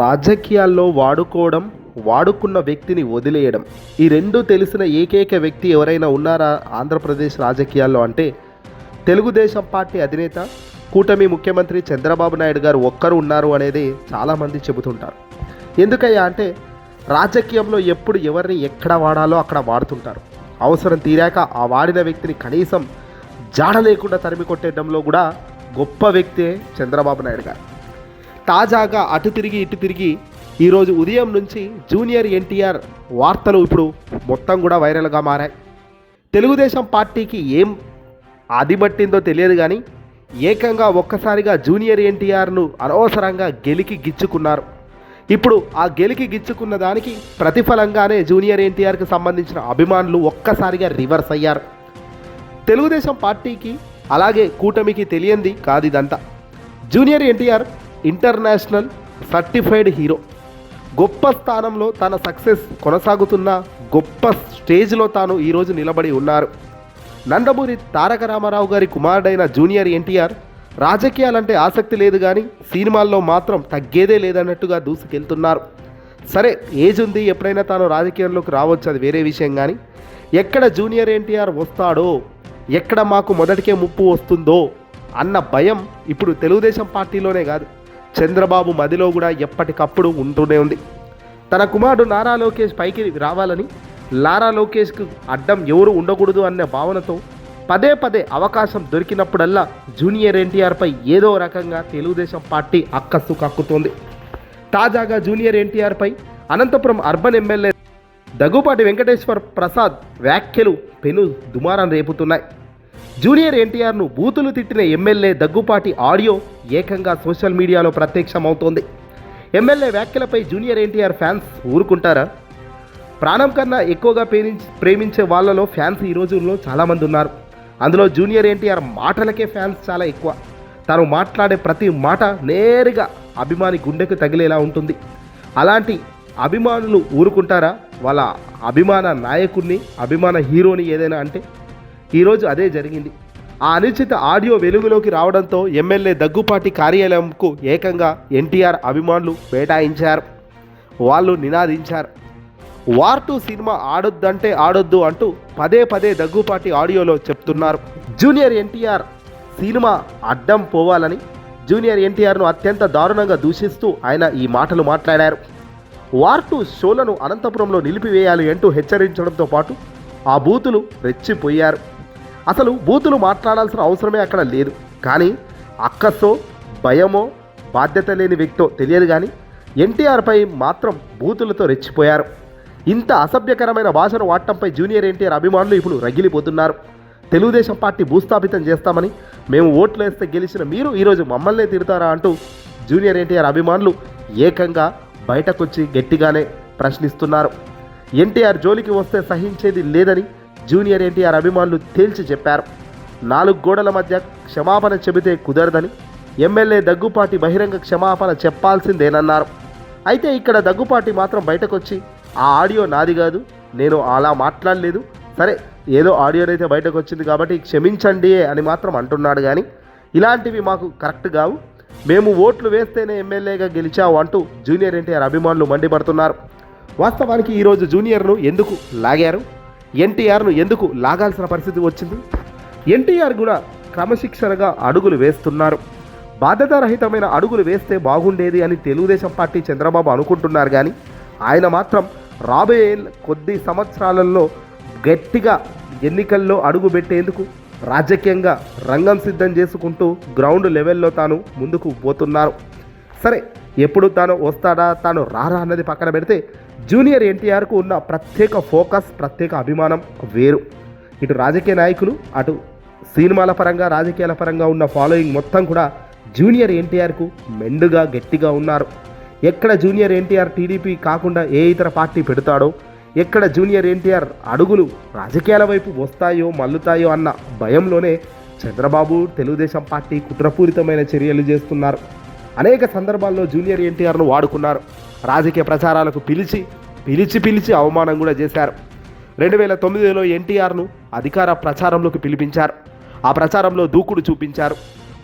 రాజకీయాల్లో వాడుకోవడం వాడుకున్న వ్యక్తిని వదిలేయడం. ఈ రెండు తెలిసిన ఏకైక వ్యక్తి ఎవరైనా ఉన్నారా ఆంధ్రప్రదేశ్ రాజకీయాల్లో అంటే తెలుగుదేశం పార్టీ అధినేత కూటమి ముఖ్యమంత్రి చంద్రబాబు నాయుడు గారు ఒక్కరు ఉన్నారు అనేది చాలామంది చెబుతుంటారు. ఎందుకయ్యా అంటే రాజకీయంలో ఎప్పుడు ఎవరిని ఎక్కడ వాడాలో అక్కడ వాడుతుంటారు. అవసరం తీరాక ఆ వాడిన వ్యక్తిని కనీసం జాడ లేకుండా తరిమి కొట్టేయడంలో కూడా గొప్ప వ్యక్తే చంద్రబాబు నాయుడు గారు. తాజాగా అటు తిరిగి ఇటు తిరిగి ఈరోజు ఉదయం నుంచి జూనియర్ ఎన్టీఆర్ వార్తలు ఇప్పుడు మొత్తం కూడా వైరల్గా మారాయి. తెలుగుదేశం పార్టీకి ఏం అదిబట్టిందో తెలియదు కానీ ఏకంగా ఒక్కసారిగా జూనియర్ ఎన్టీఆర్ను అనవసరంగా గెలికి గిచ్చుకున్నారు. ఇప్పుడు ఆ గెలికి గిచ్చుకున్న దానికి ప్రతిఫలంగానే జూనియర్ ఎన్టీఆర్కి సంబంధించిన అభిమానులు ఒక్కసారిగా రివర్స్ అయ్యారు. తెలుగుదేశం పార్టీకి అలాగే కూటమికి తెలియంది కాదు ఇదంతా. Junior NTR international certified hero. గొప్ప స్థానంలో తన సక్సెస్ కొనసాగుతున్న గొప్ప స్టేజ్లో తాను ఈరోజు నిలబడి ఉన్నారు. నందమూరి తారక రామారావు గారి కుమారుడైన జూనియర్ ఎన్టీఆర్ రాజకీయాలంటే ఆసక్తి లేదు కానీ సినిమాల్లో మాత్రం తగ్గేదే లేదన్నట్టుగా దూసుకెళ్తున్నారు. సరే ఏజ్ ఉంది ఎప్పుడైనా తాను రాజకీయంలోకి రావచ్చు అది వేరే విషయం కానీ ఎక్కడ జూనియర్ ఎన్టీఆర్ వస్తాడో ఎక్కడ మాకు మొదటికే ముప్పు వస్తుందో అన్న భయం ఇప్పుడు తెలుగుదేశం పార్టీలోనే కాదు. చంద్రబాబు మదిలో కూడా ఎప్పటికప్పుడు ఉంటూనే ఉంది. తన కుమారుడు నారా లోకేష్ పైకి రావాలని లారా లోకేష్కు అడ్డం ఎవరు ఉండకూడదు అన్న భావనతో పదే పదే అవకాశం దొరికినప్పుడల్లా జూనియర్ ఎన్టీఆర్పై ఏదో రకంగా తెలుగుదేశం పార్టీ అక్కస్సు కక్కుతోంది. తాజాగా జూనియర్ ఎన్టీఆర్పై అనంతపురం అర్బన్ ఎమ్మెల్యే దగ్గుపాటి వెంకటేశ్వర్ ప్రసాద్ వ్యాఖ్యలు పెను దుమారం రేపుతున్నాయి. జూనియర్ ఎన్టీఆర్ను బూతులు తిట్టిన ఎమ్మెల్యే దగ్గుపాటి ఆడియో ఏకంగా సోషల్ మీడియాలో ప్రత్యక్షమవుతోంది. ఎమ్మెల్యే వ్యాఖ్యలపై జూనియర్ ఎన్టీఆర్ ఫ్యాన్స్ ఊరుకుంటారా? ప్రాణం కన్నా ఎక్కువగా ప్రేమించే వాళ్ళలో ఫ్యాన్స్ ఈ రోజుల్లో చాలామంది ఉన్నారు. అందులో జూనియర్ ఎన్టీఆర్ మాటలకే ఫ్యాన్స్ చాలా ఎక్కువ. తను మాట్లాడే ప్రతి మాట నేరుగా అభిమాని గుండెకు తగిలేలా ఉంటుంది. అలాంటి అభిమానులు ఊరుకుంటారా? వాళ్ళ అభిమాన నాయకుడిని అభిమాన హీరోని ఏదైనా అంటే? ఈరోజు అదే జరిగింది. ఆ అనుచిత ఆడియో వెలుగులోకి రావడంతో ఎమ్మెల్యే దగ్గుపాటి కార్యాలయంకు ఏకంగా ఎన్టీఆర్ అభిమానులు వేటాయించారు వాళ్ళు నినాదించారు. వార్ టూ సినిమా ఆడొద్దంటే ఆడొద్దు అంటూ పదే పదే దగ్గుపాటి ఆడియోలో చెప్తున్నారు. జూనియర్ ఎన్టీఆర్ సినిమా అడ్డం పోవాలని జూనియర్ ఎన్టీఆర్ను అత్యంత దారుణంగా దూషిస్తూ ఆయన ఈ మాటలు మాట్లాడారు. వార్ టూ షోలను అనంతపురంలో నిలిపివేయాలి అంటూ హెచ్చరించడంతో పాటు ఆ బూతులు రెచ్చిపోయారు. అసలు బూతులు మాట్లాడాల్సిన అవసరమే అక్కడ లేదు. కానీ అక్కసో భయమో బాధ్యత లేని వ్యక్తో తెలియదు కానీ ఎన్టీఆర్పై మాత్రం బూతులతో రెచ్చిపోయారు. ఇంత అసభ్యకరమైన భాషను వాడటంపై జూనియర్ ఎన్టీఆర్ అభిమానులు ఇప్పుడు రగిలిపోతున్నారు. తెలుగుదేశం పార్టీ భూస్థాపితం చేస్తామని మేము ఓట్లు వేస్తే గెలిచిన మీరు ఈరోజు మమ్మల్నే తిడతారా అంటూ జూనియర్ ఎన్టీఆర్ అభిమానులు ఏకంగా బయటకొచ్చి గట్టిగానే ప్రశ్నిస్తున్నారు. ఎన్టీఆర్ జోలికి వస్తే సహించేది లేదని జూనియర్ ఎన్టీఆర్ అభిమానులు తేల్చి చెప్పారు. నాలుగు గోడల మధ్య క్షమాపణ చెబితే కుదరదని ఎమ్మెల్యే దగ్గుపాటి బహిరంగ క్షమాపణ చెప్పాల్సిందేనన్నారు. అయితే ఇక్కడ దగ్గుపాటి మాత్రం బయటకొచ్చి ఆ ఆడియో నాది కాదు నేను అలా మాట్లాడలేదు. సరే ఏదో ఆడియోనైతే బయటకు వచ్చింది కాబట్టి క్షమించండి అని మాత్రం అంటున్నాడు కానీ ఇలాంటివి మాకు కరెక్ట్ కావు. మేము ఓట్లు వేస్తేనే ఎమ్మెల్యేగా గెలిచావు అంటూ జూనియర్ ఎన్టీఆర్ అభిమానులు మండిపడుతున్నారు. వాస్తవానికి ఈరోజు జూనియర్ను ఎందుకు లాగారు? ఎన్టీఆర్ను ఎందుకు లాగాల్సిన పరిస్థితి వచ్చింది? ఎన్టీఆర్ కూడా క్రమశిక్షణగా అడుగులు వేస్తున్నారు. బాధ్యతారహితమైన అడుగులు వేస్తే బాగుండేది అని తెలుగుదేశం పార్టీ చంద్రబాబు అనుకుంటున్నారు కానీ ఆయన మాత్రం రాబోయే కొద్ది సంవత్సరాలలో గట్టిగా ఎన్నికల్లో అడుగు పెట్టేందుకు రాజకీయంగా రంగం సిద్ధం చేసుకుంటూ గ్రౌండ్ లెవెల్లో తాను ముందుకు పోతున్నారు. సరే ఎప్పుడు తాను వస్తాడా తాను రారా అన్నది పక్కన పెడితే జూనియర్ ఎన్టీఆర్కు ఉన్న ప్రత్యేక ఫోకస్ ప్రత్యేక అభిమానం వేరు. ఇటు రాజకీయ నాయకులు అటు సినిమాల పరంగా రాజకీయాల పరంగా ఉన్న ఫాలోయింగ్ మొత్తం కూడా జూనియర్ ఎన్టీఆర్కు మెండుగా గట్టిగా ఉన్నారు. ఎక్కడ జూనియర్ ఎన్టీఆర్ టీడీపీ కాకుండా ఏ ఇతర పార్టీ పెడతాడో ఎక్కడ జూనియర్ ఎన్టీఆర్ అడుగులు రాజకీయాల వైపు వస్తాయో మల్లుతాయో అన్న భయంలోనే చంద్రబాబు తెలుగుదేశం పార్టీ కుట్రపూరితమైన చర్యలు చేస్తున్నారు. అనేక సందర్భాల్లో జూనియర్ ఎన్టీఆర్ను వాడుకున్నారు. రాజకీయ ప్రచారాలకు పిలిచి పిలిచి పిలిచి అవమానం కూడా చేశారు. రెండు వేల తొమ్మిదిలో ఎన్టీఆర్ను అధికార ప్రచారంలోకి పిలిపించారు. ఆ ప్రచారంలో దూకుడు చూపించారు.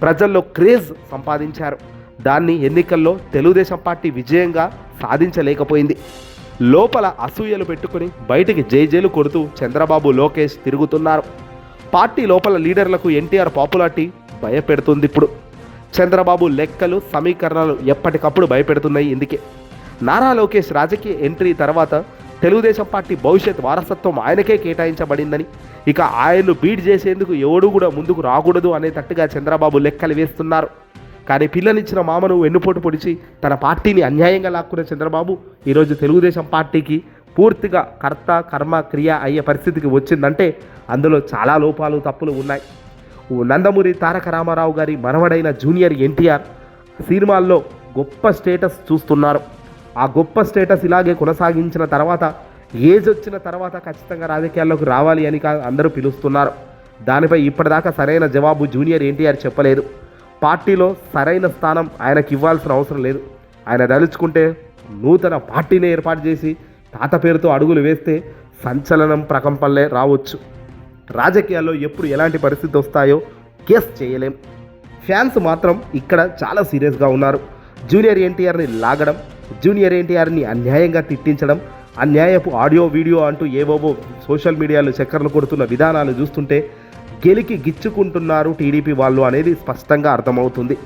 ప్రజల్లో క్రేజ్ సంపాదించారు. దాన్ని ఎన్నికల్లో తెలుగుదేశం పార్టీ విజయంగా సాధించలేకపోయింది. లోపల అసూయలు పెట్టుకుని బయటికి జైజేలు కొడుతూ చంద్రబాబు లోకేష్ తిరుగుతున్నారు. పార్టీ లోపల లీడర్లకు ఎన్టీఆర్ పాపులారిటీ భయపెడుతుంది ఇప్పుడు. చంద్రబాబు లెక్కలు సమీకరణలు ఎప్పటికప్పుడు భయపెడుతున్నాయి. ఇందుకే నారా లోకేష్ రాజకీయ ఎంట్రీ తర్వాత తెలుగుదేశం పార్టీ భవిష్యత్ వారసత్వం ఆయనకే కేటాయించబడిందని. ఇక ఆయన్ను బీట్ చేసేందుకు ఎవడు కూడా ముందుకు రాకూడదు అనేటట్టుగా చంద్రబాబు లెక్కలు వేస్తున్నారు. కానీ పిల్లనిచ్చిన మామను వెన్నుపోటు పొడిచి తన పార్టీని అన్యాయంగా లాక్కున్న చంద్రబాబు ఈరోజు తెలుగుదేశం పార్టీకి పూర్తిగా కర్త కర్మ క్రియ అయ్యే పరిస్థితికి వచ్చిందంటే అందులో చాలా లోపాలు తప్పులు ఉన్నాయి. నందమూరి తారక రామారావు గారి మనవడైన జూనియర్ ఎన్టీఆర్ సినిమాల్లో గొప్ప స్టేటస్ చూస్తున్నారు. ఆ గొప్ప స్టేటస్ ఇలాగే కొనసాగించిన తర్వాత ఏజ్ వచ్చిన తర్వాత ఖచ్చితంగా రాజకీయాల్లోకి రావాలి అని కా- అందరూ పిలుస్తున్నారు. దానిపై ఇప్పటిదాకా సరైన జవాబు జూనియర్ ఎన్టీఆర్ చెప్పలేదు. పార్టీలో సరైన స్థానం ఆయనకి ఇవ్వాల్సిన అవసరం లేదు. ఆయన దలుచుకుంటే నూతన పార్టీని ఏర్పాటు చేసి తాత పేరుతో అడుగులు వేస్తే సంచలనం ప్రకంపనలే రావచ్చు. రాజకీయాల్లో ఎప్పుడు ఎలాంటి పరిస్థితి వస్తాయో గెస్ చేయలేం. ఫ్యాన్స్ మాత్రం ఇక్కడ చాలా సీరియస్గా ఉన్నారు. జూనియర్ ఎన్టీఆర్ని లాగడం జూనియర్ ఎన్టీఆర్ని అన్యాయంగా తిట్టించడం అన్యాయపు ఆడియో వీడియో అంటూ ఏవోవో సోషల్ మీడియాలో చక్కర్లు కొడుతున్న విధానాలు చూస్తుంటే గెలికి గిచ్చుకుంటున్నారు టీడీపీ వాళ్ళు అనేది స్పష్టంగా అర్థమవుతుంది.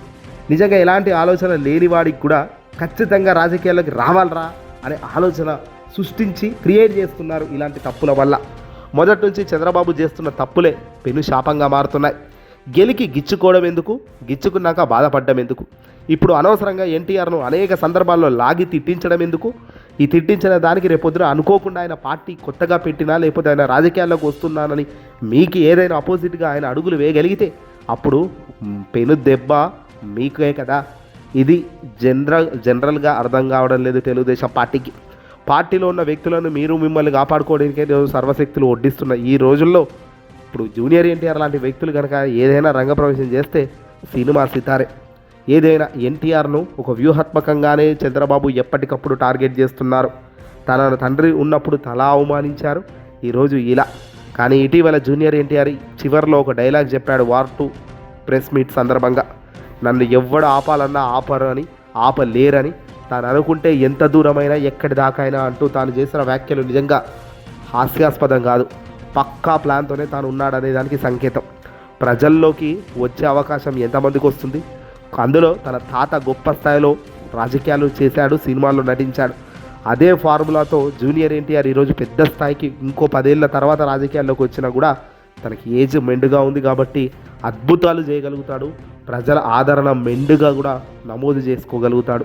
నిజంగా ఎలాంటి ఆలోచన లేని వాడికి కూడా ఖచ్చితంగా రాజకీయాల్లోకి రావాలరా అనే ఆలోచన సృష్టించి క్రియేట్ చేస్తున్నారు ఇలాంటి తప్పుల వల్ల. మొదటి నుంచి చంద్రబాబు చేస్తున్న తప్పులే పెను శాపంగా మారుతున్నాయి. గెలికి గిచ్చుకోవడం ఎందుకు? గిచ్చుకున్నాక బాధపడడం ఎందుకు? ఇప్పుడు అనవసరంగా ఎన్టీఆర్ను అనేక సందర్భాల్లో లాగి తిట్టించడం ఎందుకు? ఈ తిట్టించిన దానికి రేపొద్దున అనుకోకుండా ఆయన పార్టీ కొత్తగా పెట్టినా లేకపోతే ఆయన రాజకీయాల్లోకి వస్తున్నానని మీకు ఏదైనా అపోజిట్గా ఆయన అడుగులు వేయగలిగితే అప్పుడు పెను దెబ్బ మీకే కదా. ఇది జనరల్ జనరల్గా అర్థం కావడం లేదు తెలుగుదేశం పార్టీకి. పార్టీలో ఉన్న వ్యక్తులను మీరు మిమ్మల్ని కాపాడుకోవడానికే సర్వశక్తులు వడ్డిస్తున్న ఈ రోజుల్లో ఇప్పుడు జూనియర్ ఎన్టీఆర్ లాంటి వ్యక్తులు కనుక ఏదైనా రంగప్రవేశం చేస్తే సినిమా సితారే. ఏదైనా ఎన్టీఆర్ను ఒక వ్యూహాత్మకంగానే చంద్రబాబు ఎప్పటికప్పుడు టార్గెట్ చేస్తున్నారు. తన తండ్రి ఉన్నప్పుడు తలా అవమానించారు. ఈరోజు ఇలా. కానీ ఇటీవల జూనియర్ ఎన్టీఆర్ చివరిలో ఒక డైలాగ్ చెప్పాడు వార్ టూ ప్రెస్ మీట్ సందర్భంగా. నన్ను ఎవ్వడు ఆపాలన్నా ఆపరు అని ఆపలేరని తాను అనుకుంటే ఎంత దూరమైనా ఎక్కడి దాకైనా అంటూ తాను చేసిన వ్యాఖ్యలు నిజంగా హాస్యాస్పదం కాదు. పక్కా ప్లాన్తోనే తాను ఉన్నాడనే దానికి సంకేతం. ప్రజల్లోకి వచ్చే అవకాశం ఎంతమందికి వస్తుంది? అందులో తన తాత గొప్ప స్థాయిలో రాజకీయాలు చేశాడు సినిమాల్లో నటించాడు. అదే ఫార్ములాతో జూనియర్ ఎన్టీఆర్ ఈరోజు పెద్ద స్థాయికి ఇంకో పదేళ్ళ తర్వాత రాజకీయాల్లోకి వచ్చినా కూడా తనకి ఏజ్ మెండుగా ఉంది కాబట్టి అద్భుతాలు చేయగలుగుతాడు. ప్రజల ఆదరణ మెండుగా కూడా నమోదు చేసుకోగలుగుతాడు.